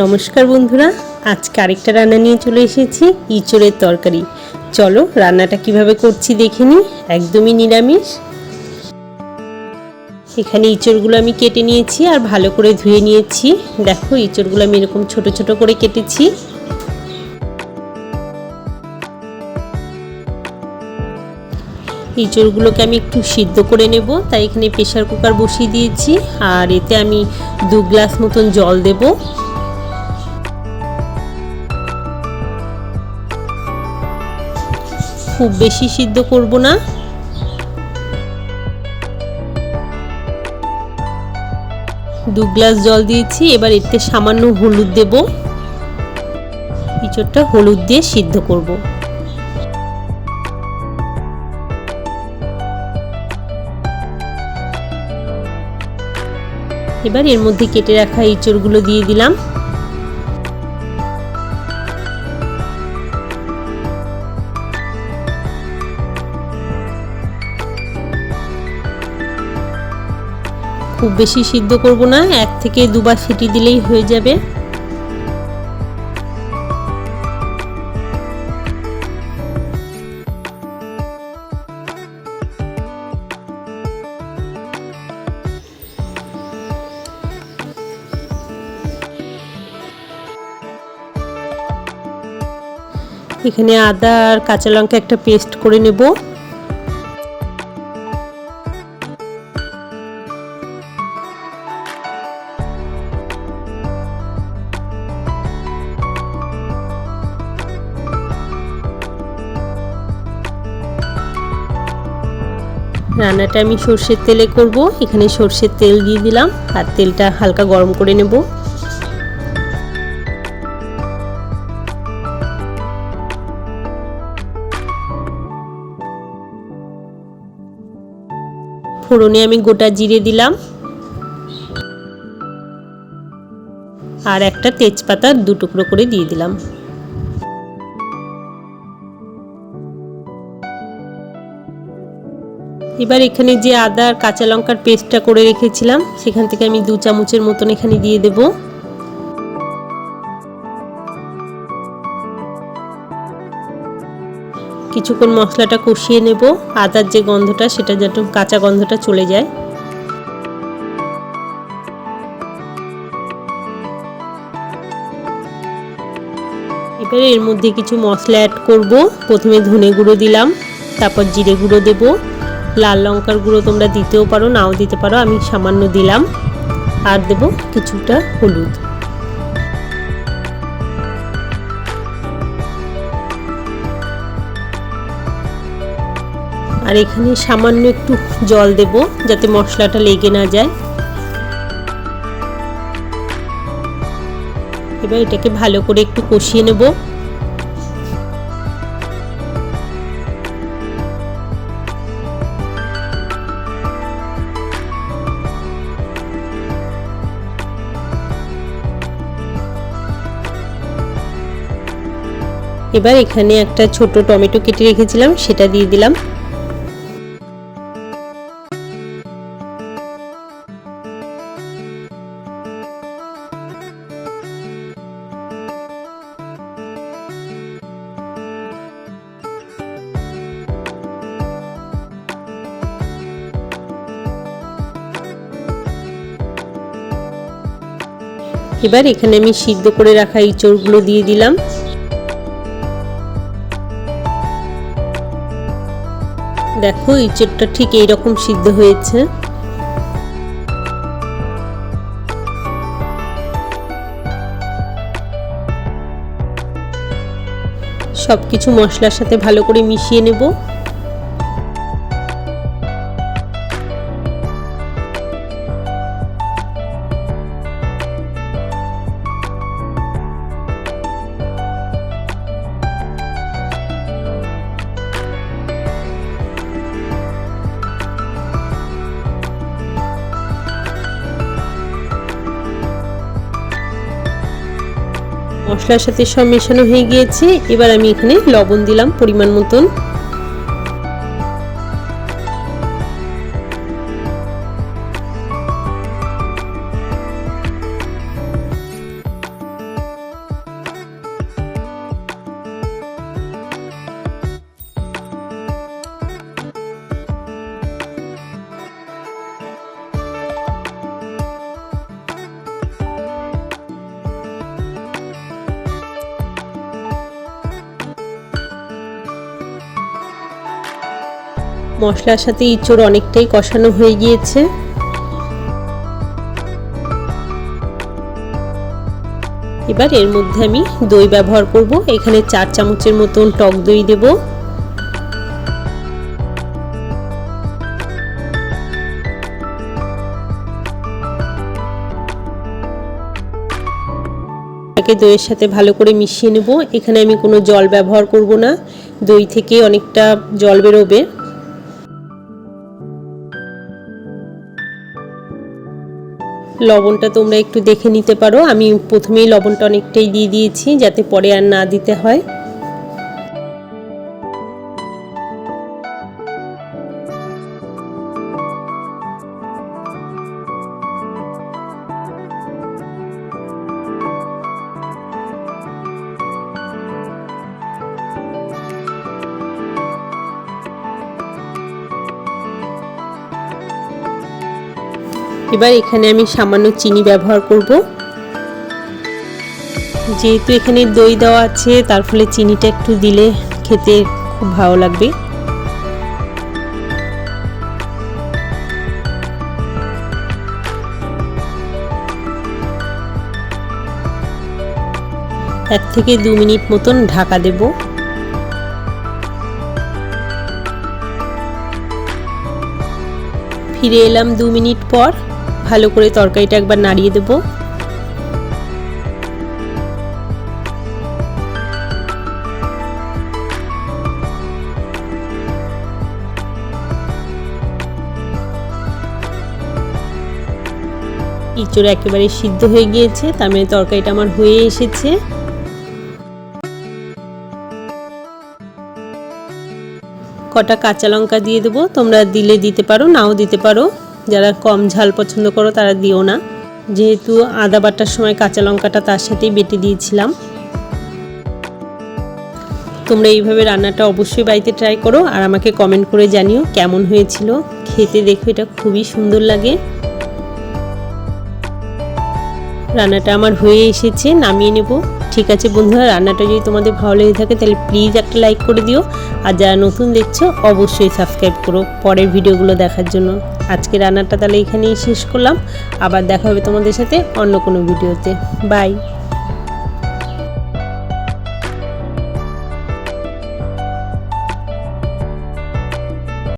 নমস্কার বন্ধুরা, আজকে আরেকটা রান্না নিয়ে চলে এসেছি, ইঁচড়ের তরকারি। চলো রান্নাটা কীভাবে করছি দেখে একদমই নিরামিষ। এখানে ইঁচড়গুলো আমি কেটে নিয়েছি আর ভালো করে ধুয়ে নিয়েছি। দেখো ইঁচড়গুলো আমি এরকম ছোট ছোট করে কেটেছি। ইঁচড়গুলোকে আমি একটু সিদ্ধ করে নেব, তাই এখানে প্রেশার কুকার বসিয়ে দিয়েছি। আর এতে আমি দু গ্লাস মতন জল দেবো। খুব বেশি সিদ্ধ করব না। দু গ্লাস জল দিয়েছি, এবার এতে সামান্য হলুদ দেব। ইঁচড়টা হলুদ দিয়ে সিদ্ধ করব। এবার এর মধ্যে কেটে রাখা ইঁচড়গুলো দিয়ে দিলাম। খুব বেশি সিদ্ধ করব না, এক থেকে দুবার সিটি দিলেই হয়ে যাবে। এখানে আদা আর কাঁচা লঙ্কা একটা পেস্ট করে নেব। রান্নাটা আমি সর্ষের তেলে করব। এখানে সর্ষের তেল দিয়ে দিলাম আর তেলটা হালকা গরম করে নেব। ফোড়নে আমি গোটা জিরে দিলাম। আর একটা তেজপাতা দু টুকরো করে দিয়ে দিলাম। এবার এখানে যে আদা আর কাঁচা লঙ্কার পেস্টটা করে রেখেছিলাম, সেখান থেকে আমি দু চামচের মতন এখানে দিয়ে দেব। কিছুক্ষণ মশলাটা কষিয়ে নেব। আদার যে গন্ধটা, সেটা যাতে কাঁচা গন্ধটা চলে যায়। এবারে এর মধ্যে কিছু মশলা অ্যাড করব। প্রথমে ধনে গুঁড়ো দিলাম, তারপর জিরে গুঁড়ো দেবো। লাল লঙ্কার গুঁড়ো তোমরা দিতেও পারো, নাও দিতে পারো। আমি সামান্য দিলাম। আর দেব কিছুটা হলুদ। আর এখানে সামান্য একটু জল দেব, যাতে মশলাটা লেগে না যায়। এবার এটাকে ভালো করে একটু কষিয়ে নেব। এবার এখানে একটা ছোট টমেটো কেটে রেখেছিলাম, সেটা দিয়ে দিলাম। এবার এখানে আমি সিদ্ধ করে রাখা এই ইঁচড়গুলো দিয়ে দিলাম। দেখো ইঁচড়টা ঠিক এইরকম সিদ্ধ হয়েছে। সব কিছু মশলার সাথে ভালো করে মিশিয়ে নেব। মশলার সাথে সব মেশানো হয়ে গিয়েছে। এবার আমি এখানে লবণ দিলাম পরিমাণ মতন। মশলার সাথে ইঁচড় অনেকটাই কষানো হয়ে গিয়েছে। এবার এর মধ্যে আমি দই ব্যবহার করব। এখানে চার চামচের মতন টক দই দেব। এটাকে দইয়ের সাথে ভালো করে মিশিয়ে নেব। এখানে আমি কোনো জল ব্যবহার করব না। দই থেকে অনেকটা জল বেরোবে। লবণটা তোমরা একটু দেখে নিতে পারো। আমি প্রথমেই লবণটা অনেকটাই দিয়ে দিয়েছি যাতে পরে আর না দিতে হয়। এবার এখানে আমি সামান্য চিনি ব্যবহার করব। যেহেতু এখানে দই দেওয়া আছে, তার ফলে চিনিটা একটু দিলে খেতে খুব ভালো লাগবে। এক থেকে দু মিনিট মতন ঢাকা দেবো। ফিরে এলাম দু মিনিট পর। ভালো করে তরকারিটা একবার নাড়িয়ে দেব। ইঁচড় একেবারে সিদ্ধ হয়ে গিয়েছে, তার মানে তরকারিটা আমার হয়ে এসেছে। কটা কাঁচা লঙ্কা দিয়ে দেবো, তোমরা দিলে দিতে পারো, নাও দিতে পারো। যারা কম ঝাল পছন্দ করো তারা দিও না। যেহেতু আদা বাটার সময় কাঁচা লঙ্কাটা তার সাথেই বেটে দিয়েছিলাম। তোমরা এইভাবে রান্নাটা অবশ্যই বাড়িতে ট্রাই করো আর আমাকে কমেন্ট করে জানিও কেমন হয়েছিল। খেতে দেখো এটা খুবই সুন্দর লাগে। রান্নাটা আমার হয়ে এসেছে, নামিয়ে নেব। ঠিক আছে বন্ধুরা, রান্নাটা যদি তোমাদের ভালো লেগে থাকে তাহলে প্লিজ একটা লাইক করে দিও। আর যারা নতুন দেখছ, অবশ্যই সাবস্ক্রাইব করো পরের ভিডিওগুলো দেখার জন্য। আজকে রান্নাটা তাহলে এখানেই শেষ করলাম। আবার দেখা হবে তোমাদের সাথে অন্য কোনো ভিডিওতে। বাই